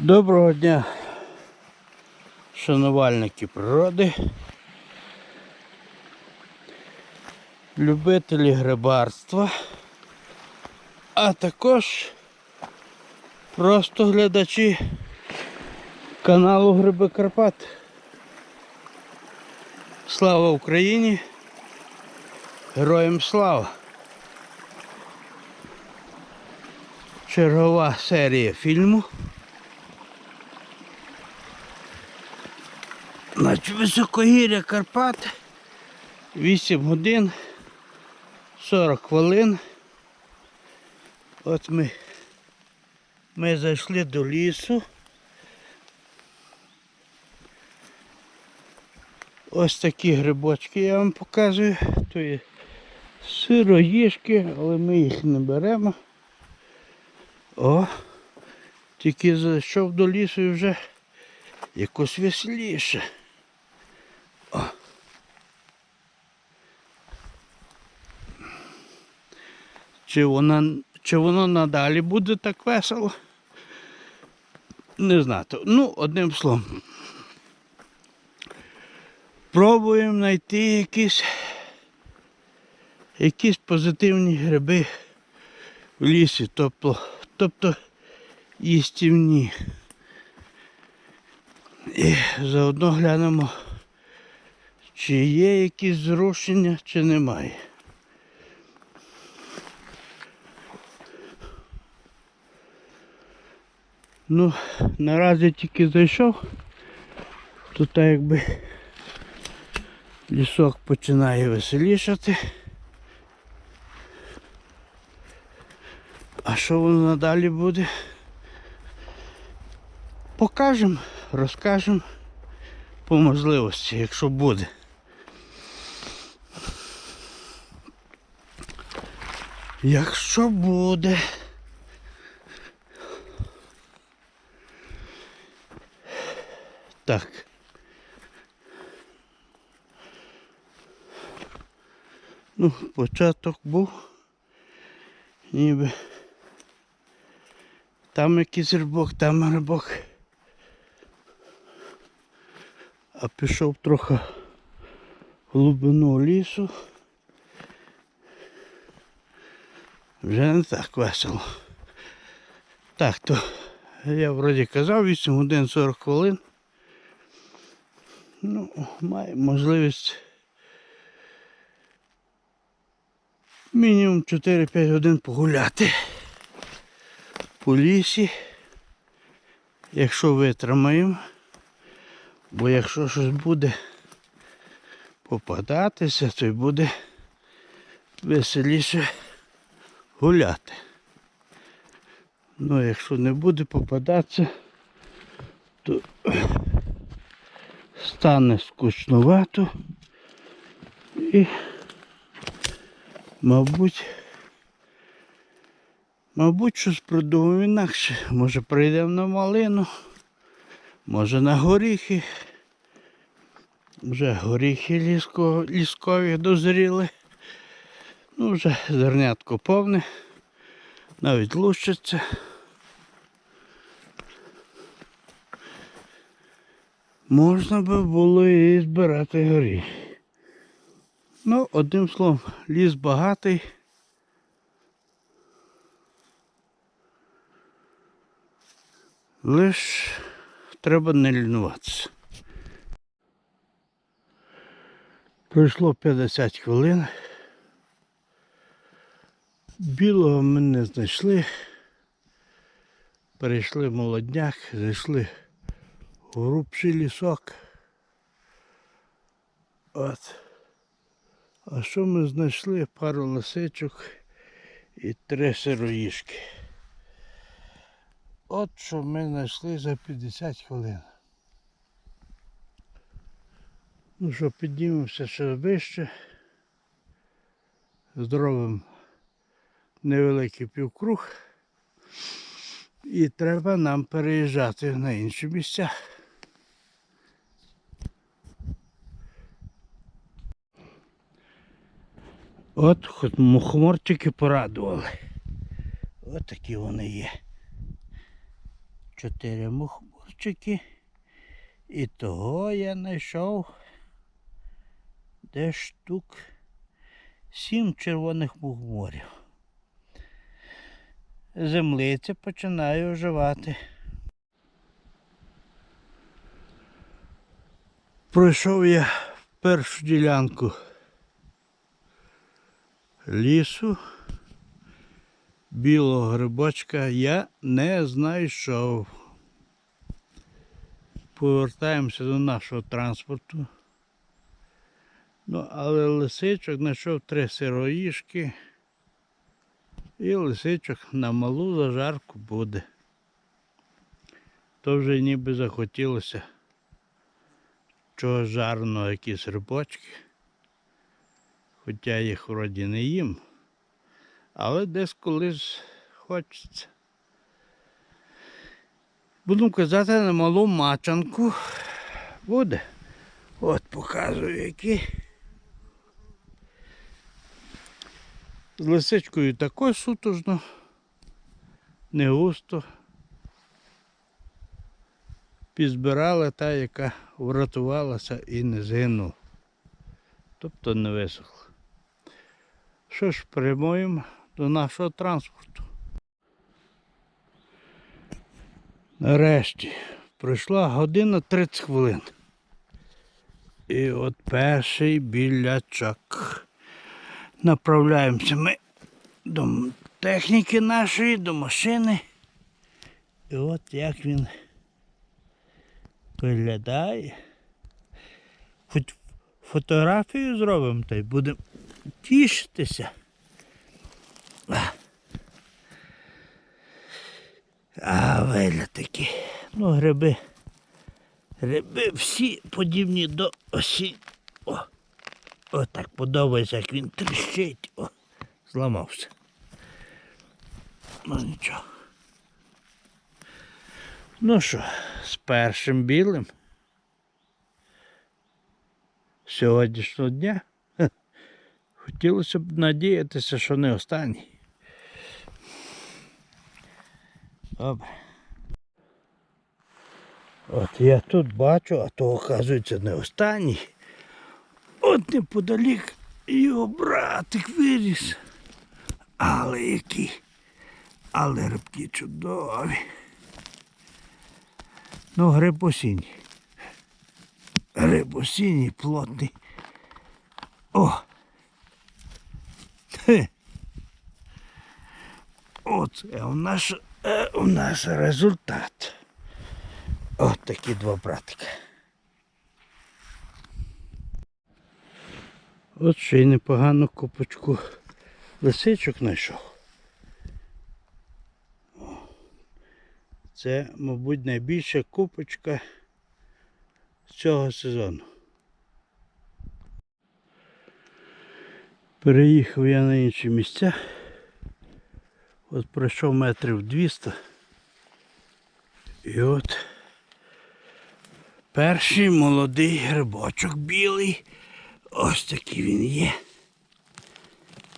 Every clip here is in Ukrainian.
Доброго дня, шанувальники природи, любителі грибарства, а також просто глядачі каналу Гриби Карпат. Слава Україні! Героям слава! Чергова серія фільму. Значить, високогір'я Карпат. 8 годин 40 хвилин. От ми, ми зайшли до лісу. Ось такі грибочки я вам показую. То є сироїшки, але ми їх не беремо. О, тільки зайшов до лісу і вже якось веселіше. Чи, вона, чи воно надалі буде так весело? Не знати. Ну, одним словом. Пробуємо знайти якісь, якісь позитивні гриби в лісі, тобто, тобто їстівні. І заодно глянемо, чи є якісь зрушення, чи немає. Ну, наразі тільки зайшов, тут якби лісок починає веселішати. А що воно надалі буде? Покажемо, розкажемо по можливості, якщо буде. Якщо буде. Так. Ну, початок був. Ніби. Там якийсь рибок, там рибок. А пішов трохи в глибину лісу. Вже не так весело. Так, то я вроді казав 8 годин 40 хвилин. Ну, має можливість мінімум 4-5 годин погуляти по лісі, якщо витримаємо. Бо якщо щось буде попадатися, то й буде веселіше гуляти. Ну, якщо не буде попадатися, то стане скучновато і, мабуть, мабуть, щось придумаємо інакше. Може прийдемо на малину. Може на горіхи. Вже горіхи ліско, ліскові дозріли. Ну, вже зернятко повне. Навіть лущиться. Можна би було і збирати горіхи. Ну, одним словом, ліс багатий. Лиш треба не лінуватися. Пройшло 50 хвилин. Білого ми не знайшли. Перейшли молодняк, зайшли в грубший лісок. От. А що ми знайшли? Пару лисичок і три сироїшки. От що ми знайшли за 50 хвилин. Ну що, піднімемося ще вище. Зробимо невеликий півкруг. І треба нам переїжджати на інші місця. От хоч мухоморчики порадували. От такі вони є. чотири мухоморчики. І того я знайшов десь штук сім червоних мухоморів. Землиця починає оживати. Пройшов я першу ділянку лісу. Білого грибочка я не знайшов. Повертаємося до нашого транспорту. Ну, але лисичок знайшов три сироїшки. І лисичок на малу зажарку буде. То вже ніби захотілося чогось жарного, якісь рибочки. Хоча їх вроді не їм. Але десь колись хочеться. Буду казати на малу мачанку. Буде. От показую які. З лисичкою також сутужно, не густо. Підзбирала та, яка врятувалася і не згинула. Тобто не висохла. Що ж, прямуємо до нашого транспорту. Нарешті пройшла година 30 хвилин. І от перший білячок. Направляємося ми до техніки нашої, до машини. І от як він виглядає. Хоч фотографію зробимо та й будемо тішитися. А, вигляд такий. Ну, гриби. Гриби всі подібні до осінь. О, о, так подобається, як він тріщить. О, зламався. Ну нічого. Ну що, з першим білим сьогоднішнього дня. Хотілося б надіятися, що не останній. Добре. От я тут бачу, а то оказується не останній. От неподалік його братик виріс. Але які. Але рибки чудові. Ну, гриб осінній. Гриб осінній, плотний. О! Оце у нас, е, у нас результат. От такі два братика. От ще й непогану купочку лисичок знайшов. Це, мабуть, найбільша купочка цього сезону. Переїхав я на інші місця. От пройшов метрів 200. І от перший молодий грибочок білий. Ось такий він є.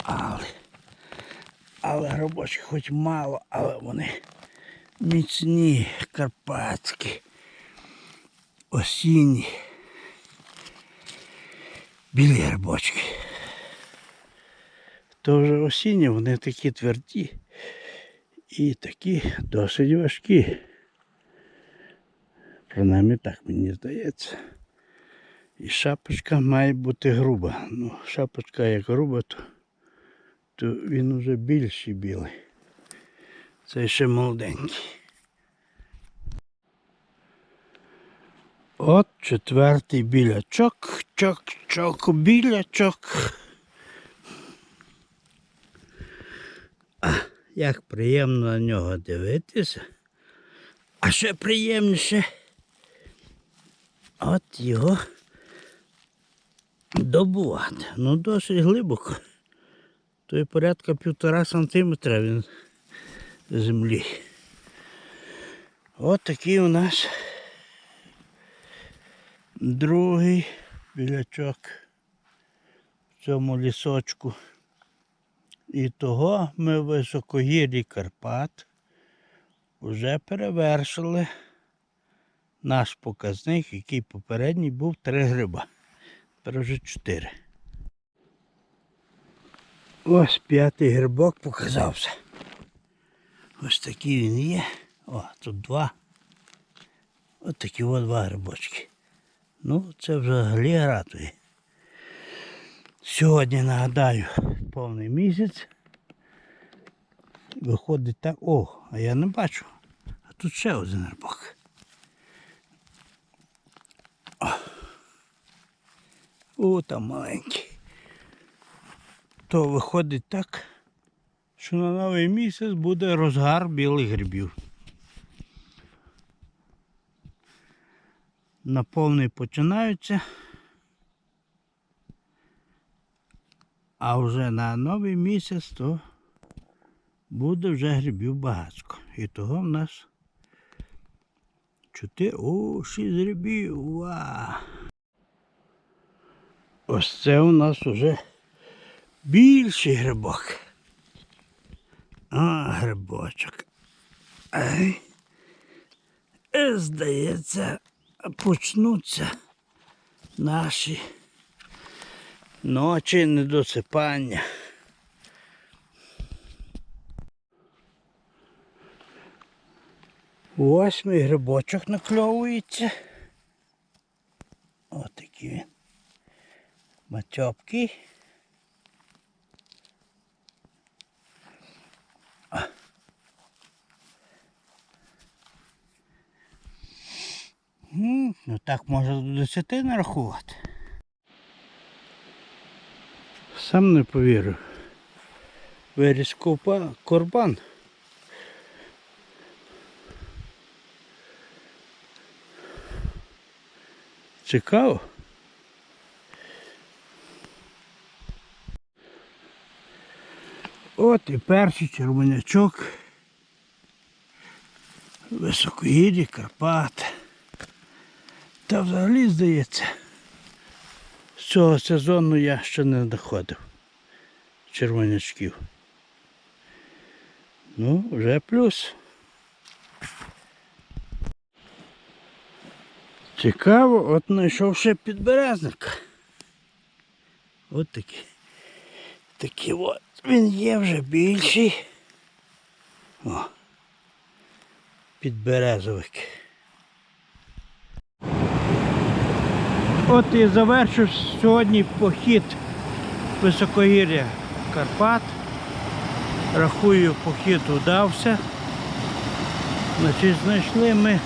Але, але грибочки хоч мало, але вони міцні, карпатські, осінні. Білі грибочки. То вже осінні, вони такі тверді і такі досить важкі. Принаймні так мені здається. І шапочка має бути груба. Ну, шапочка як груба, то, то він уже більший білий. Це ще молоденький. От четвертий білячок, чок, чок, білячок. А, як приємно на нього дивитися. А ще приємніше. От його добувати. Ну, досить глибоко. То є порядка півтора сантиметра він землі. От такий у нас другий білячок в цьому лісочку. І того ми в високогір'ї Карпат вже перевершили наш показник, який попередній був 3 гриба. Тепер вже 4. Ось п'ятий грибок показався. Ось такий він є. О, тут два. Ось такі от два грибочки. Ну, це взагалі ратує. Сьогодні нагадаю повний місяць. Виходить так. О, а я не бачу. А тут ще один рибак. О, там маленький. То виходить так, що на новий місяць буде розгар білих грибів. На повний починаються. А вже на новий місяць то буде вже грибів багатько. І того в нас чотири. О, шість грибів. Ва! Ось це у нас вже більший грибок. А, грибочок. Ай. Е, Здається, почнуться наші ночі недосипання. Восьмий грибочок накльовується. Отакий він. Матьопкий. Ну так можна до десяти нарахувати. Сам не повірив. Виріс ковпа корбан. Цікаво. От і перший червонячок. Високогір'я, Карпат. Та взагалі здається, з цього сезону я ще не доходив червонячків. Ну, вже плюс. Цікаво, от знайшов ще підберезник. От такий. Такий от. Він є вже більший. О. Підберезовик. От і завершив сьогодні похід високогір'я Карпат. Рахую, похід удався. Значить, знайшли ми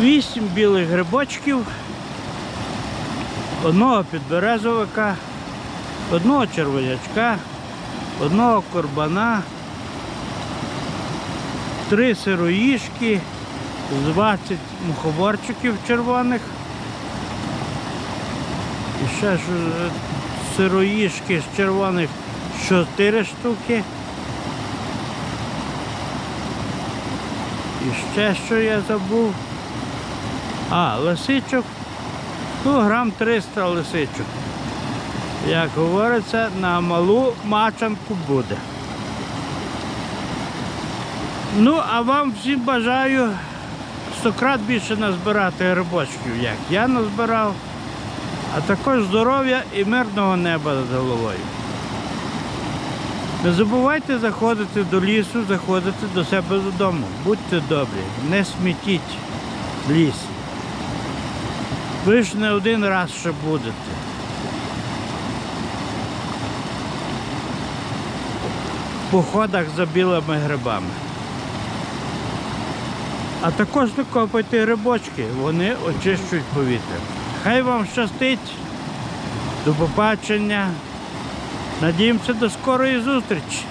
вісім білих грибочків, одного підберезовика, одного червонячка, одного корбана, три сироїшки, 20 мухоборчиків червоних. І ще е, сироїшки з червоних 4 штуки. І ще що я забув. А, лисичок. Ну, грам 300 лисичок. Як говориться, на малу мачанку буде. Ну, а вам всім бажаю стократ більше назбирати грибочків, як я назбирав, а також здоров'я і мирного неба над головою. Не забувайте заходити до лісу, заходити до себе додому. Будьте добрі, не смітіть лісі. Ви ж не один раз ще будете. В походах за білими грибами. А також не копайте грибочки, вони очищують повітря. Хай вам щастить. До побачення. Надіємося до скорої зустрічі.